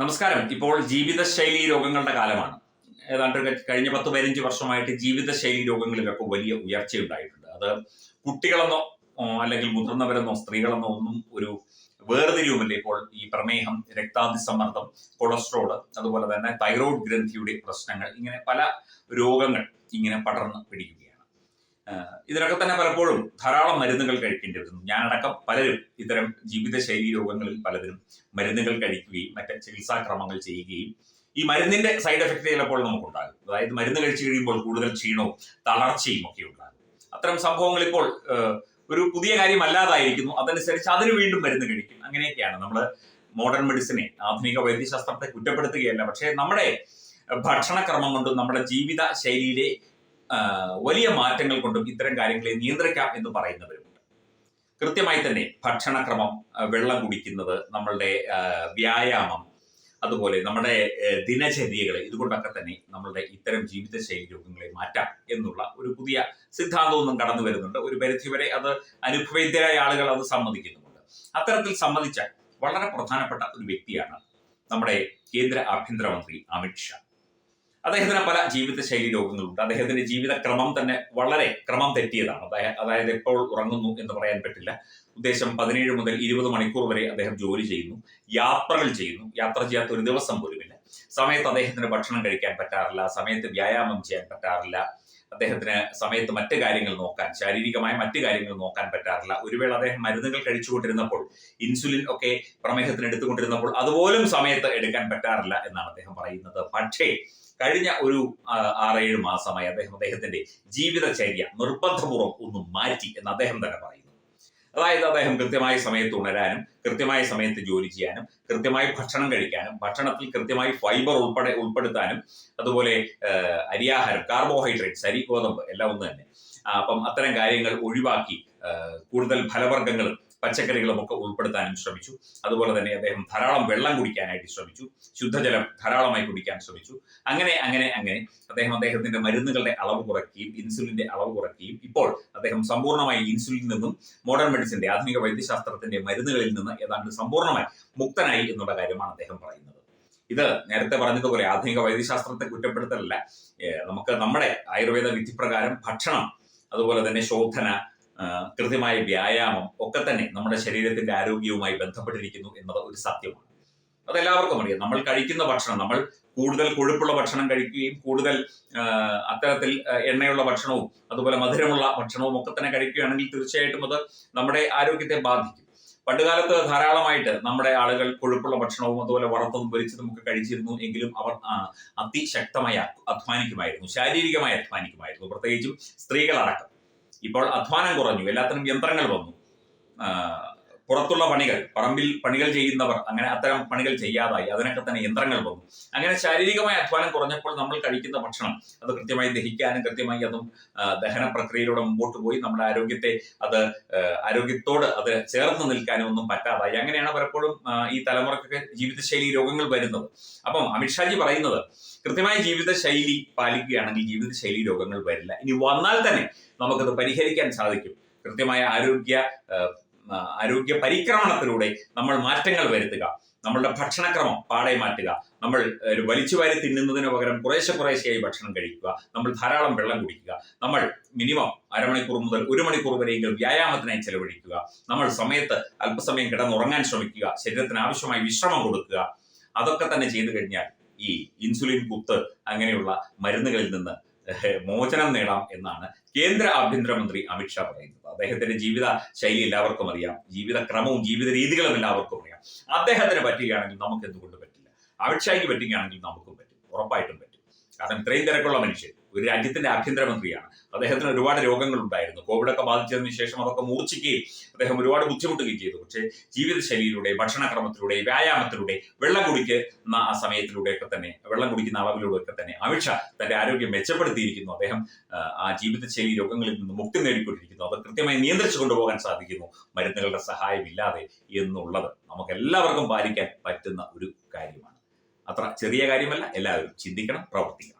നമസ്കാരം. ഇപ്പോൾ ജീവിതശൈലി രോഗങ്ങളുടെ കാലമാണ്. ഏതാണ്ട് കഴിഞ്ഞ പത്ത് പതിനഞ്ച് വർഷമായിട്ട് ജീവിതശൈലി രോഗങ്ങളിലൊക്കെ വലിയ ഉയർച്ചയുണ്ടായിട്ടുണ്ട്. അത് കുട്ടികളെന്നോ അല്ലെങ്കിൽ മുതിർന്നവരെന്നോ സ്ത്രീകളെന്നോ ഒന്നും ഒരു വേർതിരിവുമില്ല. ഇപ്പോൾ ഈ പ്രമേഹം രക്താതിസമ്മർദ്ദം കൊളസ്ട്രോൾ അതുപോലെ തന്നെ തൈറോയ്ഡ് ഗ്രന്ഥിയുടെ പ്രശ്നങ്ങൾ ഇങ്ങനെ പല രോഗങ്ങൾ ഇങ്ങനെ പടർന്ന് പിടിക്കുകയാണ്. ഇതിനൊക്കെ തന്നെ പലപ്പോഴും ധാരാളം മരുന്നുകൾ കഴിക്കേണ്ടി വരുന്നു ഞാനടക്കം പലരും ഇത്തരം ജീവിതശൈലി രോഗങ്ങളിൽ പലതിനും മരുന്നുകൾ കഴിക്കുകയും മറ്റ് ചികിത്സാക്രമങ്ങൾ ചെയ്യുകയും ഈ മരുന്നിന്റെ സൈഡ് എഫക്ട് ചിലപ്പോൾ നമുക്കുണ്ടാകും. അതായത് മരുന്ന് കഴിച്ചു കഴിയുമ്പോൾ കൂടുതൽ ക്ഷീണവും തളർച്ചയും ഒക്കെ ഉണ്ടാകും. അത്തരം സംഭവങ്ങൾ ഇപ്പോൾ ഒരു പുതിയ കാര്യം അല്ലാതായിരിക്കുന്നു അതനുസരിച്ച് അതിന് വീണ്ടും മരുന്ന് കഴിക്കും. അങ്ങനെയൊക്കെയാണ് നമ്മൾ മോഡേൺ മെഡിസിനെ ആധുനിക വൈദ്യശാസ്ത്രത്തെ കുറ്റപ്പെടുത്തുകയല്ല. പക്ഷേ നമ്മുടെ ഭക്ഷണക്രമം കൊണ്ടും നമ്മുടെ ജീവിത ശൈലിയിലെ വലിയ മാറ്റങ്ങൾ കൊണ്ടും ഇത്തരം കാര്യങ്ങളെ നിയന്ത്രിക്കാം എന്ന് പറയുന്നവരുമുണ്ട്. കൃത്യമായി തന്നെ ഭക്ഷണക്രമം വെള്ളം കുടിക്കുന്നത് നമ്മളുടെ വ്യായാമം അതുപോലെ നമ്മുടെ ദിനചര്യകളെ ഇതുകൊണ്ടൊക്കെ തന്നെ നമ്മളുടെ ഇത്തരം ജീവിതശൈലി രോഗങ്ങളെ മാറ്റാം എന്നുള്ള ഒരു പുതിയ സിദ്ധാന്തമൊന്നും കടന്നു വരുന്നുണ്ട്. ഒരു പരിധിവരെ അത് അനുഭവേദ്യരായ ആളുകൾ അത് സമ്മതിക്കുന്നുമുണ്ട്. അത്തരത്തിൽ സമ്മതിച്ച വളരെ പ്രധാനപ്പെട്ട ഒരു വ്യക്തിയാണ് നമ്മുടെ കേന്ദ്ര ആഭ്യന്തരമന്ത്രി അമിത് ഷാ. അദ്ദേഹത്തിന് പല ജീവിതശൈലി രോഗങ്ങളുണ്ട്. അദ്ദേഹത്തിന്റെ ജീവിതക്രമം തന്നെ വളരെ ക്രമം തെറ്റിയതാണ്. അതായ- അതായത് എപ്പോൾ ഉറങ്ങുന്നു എന്ന് പറയാൻ പറ്റില്ല. ഉദ്ദേശം പതിനേഴ് മുതൽ ഇരുപത് മണിക്കൂർ വരെ അദ്ദേഹം ജോലി ചെയ്യുന്നു. യാത്രകൾ ചെയ്യുന്നു. യാത്ര ചെയ്യാത്ത ഒരു ദിവസം പോലും പോലുമില്ല സമയത്ത് അദ്ദേഹത്തിന് ഭക്ഷണം കഴിക്കാൻ പറ്റാറില്ല. സമയത്ത് വ്യായാമം ചെയ്യാൻ പറ്റാറില്ല. അദ്ദേഹത്തിന് സമയത്ത് മറ്റു കാര്യങ്ങൾ നോക്കാൻ ശാരീരികമായ മറ്റു കാര്യങ്ങൾ നോക്കാൻ പറ്റാറില്ല. ഒരു വേള അദ്ദേഹം മരുന്നുകൾ കഴിച്ചുകൊണ്ടിരുന്നപ്പോൾ ഇൻസുലിൻ ഒക്കെ പ്രമേഹത്തിന് എടുത്തുകൊണ്ടിരുന്നപ്പോൾ അതുപോലും സമയത്ത് എടുക്കാൻ പറ്റാറില്ല എന്നാണ് അദ്ദേഹം പറയുന്നത്. പക്ഷേ കഴിഞ്ഞ ഒരു ആറേഴ് മാസമായി അദ്ദേഹം അദ്ദേഹത്തിന്റെ ജീവിതചര്യ നിർബന്ധപൂർവം ഒന്ന് മാറ്റി എന്ന് അദ്ദേഹം തന്നെ പറയുന്നു. അതായത് അദ്ദേഹം കൃത്യമായ സമയത്ത് ഉണരാനും കൃത്യമായ സമയത്ത് ജോലി ചെയ്യാനും കൃത്യമായി ഭക്ഷണം കഴിക്കാനും ഭക്ഷണത്തിൽ കൃത്യമായി ഫൈബർ ഉൾപ്പെടെ ഉൾപ്പെടുത്താനും അതുപോലെ അരിയാഹാരം കാർബോഹൈഡ്രേറ്റ്സ് അരി ഗോതമ്പ് എല്ലാം ഒന്ന് തന്നെ. അപ്പം അത്തരം കാര്യങ്ങൾ ഒഴിവാക്കി കൂടുതൽ ഫലവർഗങ്ങളും പച്ചക്കറികളും ഒക്കെ ഉൾപ്പെടുത്താനും ശ്രമിച്ചു. അതുപോലെ തന്നെ അദ്ദേഹം ധാരാളം വെള്ളം കുടിക്കാനായിട്ട് ശ്രമിച്ചു. ശുദ്ധജലം ധാരാളമായി കുടിക്കാൻ ശ്രമിച്ചു. അങ്ങനെ അങ്ങനെ അങ്ങനെ അദ്ദേഹം അദ്ദേഹത്തിന്റെ മരുന്നുകളുടെ അളവ് കുറയ്ക്കുകയും ഇൻസുലിന്റെ അളവ് കുറയ്ക്കുകയും ഇപ്പോൾ അദ്ദേഹം സമ്പൂർണമായി ഇൻസുലിൻ നിന്നും മോഡേൺ മെഡിസിന്റെ ആധുനിക വൈദ്യശാസ്ത്രത്തിന്റെ മരുന്നുകളിൽ നിന്ന് ഏതാണ്ട് സമ്പൂർണമായി മുക്തനായി എന്നുള്ള കാര്യമാണ് അദ്ദേഹം പറയുന്നത്. ഇത് നേരത്തെ പറഞ്ഞതുപോലെ ആധുനിക വൈദ്യശാസ്ത്രത്തെ കുറ്റപ്പെടുത്തലല്ല. നമുക്ക് നമ്മുടെ ആയുർവേദ വിധിപ്രകാരം ഭക്ഷണം അതുപോലെ തന്നെ ശോധന കൃത്യമായ വ്യായാമം ഒക്കെ തന്നെ നമ്മുടെ ശരീരത്തിന്റെ ആരോഗ്യവുമായി ബന്ധപ്പെട്ടിരിക്കുന്നു എന്നത് ഒരു സത്യമാണ്. അതെല്ലാവർക്കും അറിയാം. നമ്മൾ കഴിക്കുന്ന ഭക്ഷണം നമ്മൾ കൂടുതൽ കൊഴുപ്പുള്ള ഭക്ഷണം കഴിക്കുകയും കൂടുതൽ അത്തരത്തിൽ എണ്ണയുള്ള ഭക്ഷണവും അതുപോലെ മധുരമുള്ള ഭക്ഷണവും ഒക്കെ തന്നെ കഴിക്കുകയാണെങ്കിൽ തീർച്ചയായിട്ടും അത് നമ്മുടെ ആരോഗ്യത്തെ ബാധിക്കും. പണ്ടുകാലത്ത് ധാരാളമായിട്ട് നമ്മുടെ ആളുകൾ കൊഴുപ്പുള്ള ഭക്ഷണവും അതുപോലെ വറുത്തതും പൊരിച്ചതും ഒക്കെ കഴിച്ചിരുന്നു എങ്കിലും അവർ അതിശക്തമായി അധ്വാനിക്കുമായിരുന്നു ശാരീരികമായി അധ്വാനിക്കുമായിരുന്നു. പ്രത്യേകിച്ചും സ്ത്രീകളടക്കം. ഇപ്പോൾ അധ്വാനം കുറഞ്ഞു. എല്ലാത്തിനും യന്ത്രങ്ങൾ വന്നു. പുറത്തുള്ള പണികൾ പറമ്പിൽ പണികൾ ചെയ്യുന്നവർ അങ്ങനെ അത്തരം പണികൾ ചെയ്യാതായി. അതിനൊക്കെ തന്നെ യന്ത്രങ്ങൾ വന്നു. അങ്ങനെ ശാരീരികമായ അധ്വാനം കുറഞ്ഞപ്പോൾ നമ്മൾ കഴിക്കുന്ന ഭക്ഷണം അത് കൃത്യമായി ദഹിക്കാനും കൃത്യമായി അതും ദഹന പ്രക്രിയയിലൂടെ മുമ്പോട്ട് പോയി. നമ്മുടെ ആരോഗ്യത്തെ അത് ആരോഗ്യത്തോട് അത് ചേർന്ന് നിൽക്കാനും ഒന്നും പറ്റാതായി. അങ്ങനെയാണ് പലപ്പോഴും ഈ തലമുറക്കൊക്കെ ജീവിതശൈലി രോഗങ്ങൾ വരുന്നത്. അപ്പം അമിത്ഷാജി പറയുന്നത് കൃത്യമായ ജീവിതശൈലി പാലിക്കുകയാണെങ്കിൽ ജീവിതശൈലി രോഗങ്ങൾ വരില്ല. ഇനി വന്നാൽ തന്നെ നമുക്കത് പരിഹരിക്കാൻ സാധിക്കും. കൃത്യമായ ആരോഗ്യ ആരോഗ്യ പരിക്രമണത്തിലൂടെ നമ്മൾ മാറ്റങ്ങൾ വരുത്തുക. നമ്മളുടെ ഭക്ഷണക്രമം പാടെ മാറ്റുക. നമ്മൾ ഒരു വലിച്ചുവാരി തിന്നുന്നതിന് പകരം കുറേശ്ശെ കുറേശ്ശെയായി ഭക്ഷണം കഴിക്കുക. നമ്മൾ ധാരാളം വെള്ളം കുടിക്കുക. നമ്മൾ മിനിമം അരമണിക്കൂർ മുതൽ ഒരു മണിക്കൂർ വരെയെങ്കിലും വ്യായാമത്തിനായി ചെലവഴിക്കുക. നമ്മൾ സമയത്ത് അല്പസമയം കിടന്നുറങ്ങാൻ ശ്രമിക്കുക. ശരീരത്തിന് ആവശ്യമായി വിശ്രമം കൊടുക്കുക. അതൊക്കെ തന്നെ ചെയ്തു കഴിഞ്ഞാൽ ഈ ഇൻസുലിൻ കുത്ത് അങ്ങനെയുള്ള മരുന്നുകളിൽ നിന്ന് മോചനം നേടാം എന്നാണ് കേന്ദ്ര ആഭ്യന്തരമന്ത്രി അമിത്ഷാ പറയുന്നത്. അദ്ദേഹത്തിന്റെ ജീവിത ശൈലി എല്ലാവർക്കും അറിയാം. ജീവിതക്രമവും ജീവിത രീതികളും എല്ലാവർക്കും അറിയാം. അദ്ദേഹത്തിന് പറ്റുകയാണെങ്കിൽ നമുക്ക് എന്തുകൊണ്ട് പറ്റില്ല? അമിത്ഷായ്ക്ക് പറ്റുകയാണെങ്കിൽ നമുക്കും പറ്റും. ഉറപ്പായിട്ടും പറ്റും. കാരണം ഇത്രയും തിരക്കുള്ള മനുഷ്യൻ. ഒരു രാജ്യത്തിന്റെ ആഭ്യന്തരമന്ത്രിയാണ്. അദ്ദേഹത്തിന് ഒരുപാട് രോഗങ്ങൾ ഉണ്ടായിരുന്നു കോവിഡൊക്കെ ബാധിച്ചതിന് ശേഷം അതൊക്കെ മൂർച്ഛിക്കുകയും അദ്ദേഹം ഒരുപാട് ബുദ്ധിമുട്ടുകയും ചെയ്തു. പക്ഷേ ജീവിതശൈലിയിലൂടെ ഭക്ഷണക്രമത്തിലൂടെ വ്യായാമത്തിലൂടെ വെള്ളം കുടിക്കുന്ന ആ സമയത്തിലൂടെയൊക്കെ തന്നെ വെള്ളം കുടിക്കുന്ന അളവിലൂടെയൊക്കെ തന്നെ അമിത്ഷാ തന്റെ ആരോഗ്യം മെച്ചപ്പെടുത്തിയിരിക്കുന്നു. അദ്ദേഹം ആ, ജീവിതശൈലി രോഗങ്ങളിൽ നിന്ന് മുക്തി നേടിക്കൊണ്ടിരിക്കുന്നു. അത് കൃത്യമായി നിയന്ത്രിച്ചു കൊണ്ടുപോകാൻ സാധിക്കുന്നു. മരുന്നുകളുടെ സഹായമില്ലാതെ എന്നുള്ളത് നമുക്ക് എല്ലാവർക്കും പാലിക്കാൻ പറ്റുന്ന ഒരു കാര്യമാണ്. അത്ര ചെറിയ കാര്യമല്ല. എല്ലാവരും ചിന്തിക്കണം പ്രവർത്തിക്കണം.